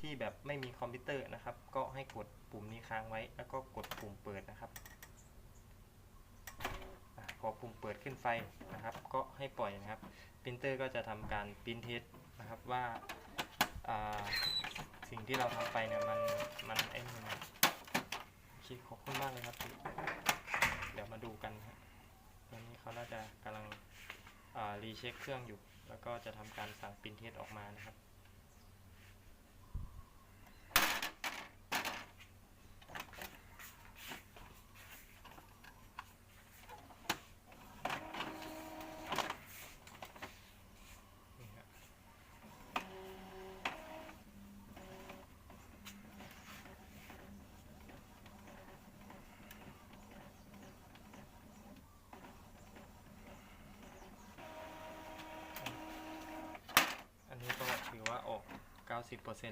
ที่แบบไม่มีคอมพิวเตอร์นะครับ ก็ให้กดปุ่มนี้ค้างไว้ แล้วก็กดปุ่มเปิดนะครับพอปุ่มเปิดขึ้นไฟนะครับ ก็ให้ปล่อยนะครับปรินเตอร์ก็จะทำการปรินเทสนะครับว่าาสิ่งที่เราทำไปเนี่ยมันมันไอ้นี่นะโอเคขอบคุณมากเลยครับเดี๋ยวมาดูกันครับตอนนี้เขาน่าจะกำลังรีเช็คเครื่องอยู่ แล้วก็จะทำการสั่งปรินเทสออกมานะครับ casi pues